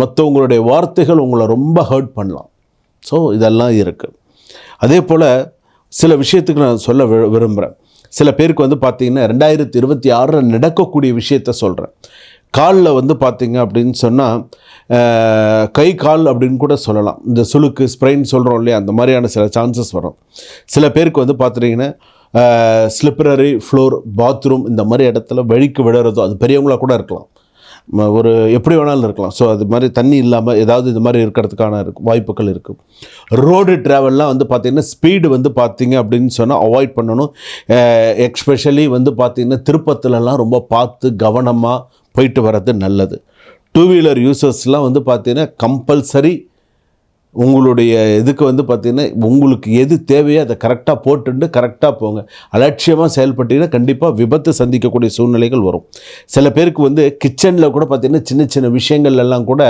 மற்றவங்களுடைய வார்த்தைகள் உங்களை ரொம்ப ஹர்ட் பண்ணலாம். ஸோ இதெல்லாம் இருக்குது அதே போல் சில விஷயத்துக்கு நான் சொல்ல வி விரும்புகிறேன் சில பேருக்கு வந்து பார்த்தீங்கன்னா ரெண்டாயிரத்தி இருபத்தி ஆறில் நடக்கக்கூடிய விஷயத்த சொல்கிறேன் காலில் வந்து பார்த்திங்க அப்படின்னு சொன்னால் கை கால் அப்படின்னு கூட சொல்லலாம். இந்த சுளுக்கு ஸ்ப்ரெயின் சொல்கிறோம் இல்லையா அந்த மாதிரியான சில சான்சஸ் வரும். சில பேருக்கு வந்து பார்த்துட்டிங்கன்னா ஸ்லிப்பரரி ஃப்ளோர் பாத்ரூம் இந்த மாதிரி இடத்துல வழிக்கு விழுறதோ அது பெரியவங்களாக கூட இருக்கலாம். ஒரு எப்படி வேணாலும் இருக்கலாம். ஸோ அது மாதிரி தண்ணி இல்லாமல் ஏதாவது இது மாதிரி இருக்கிறதுக்கான வாய்ப்புகள் இருக்குது ரோடு ட்ராவல்லாம் வந்து பார்த்திங்கன்னா ஸ்பீடு வந்து பார்த்திங்க அப்படின்னு சொன்னால் அவாய்ட் பண்ணணும். எக்ஸ்பெஷலி வந்து பார்த்திங்கன்னா திருப்பத்துலலாம் ரொம்ப பார்த்து கவனமாக போயிட்டு வர்றது நல்லது. டூ வீலர் யூசர்ஸ்லாம் வந்து பார்த்திங்கன்னா கம்பல்சரி உங்களுடைய இதுக்கு வந்து பார்த்திங்கன்னா உங்களுக்கு எது தேவையோ அதை கரெக்டாக போட்டுண்டு கரெக்டாக போங்க. அலட்சியமாக செயல்பட்டீங்கன்னா கண்டிப்பாக விபத்து சந்திக்கக்கூடிய சூழ்நிலைகள் வரும். சில பேருக்கு வந்து கிச்சனில் கூட பார்த்திங்கன்னா சின்ன சின்ன விஷயங்கள் எல்லாம் கூட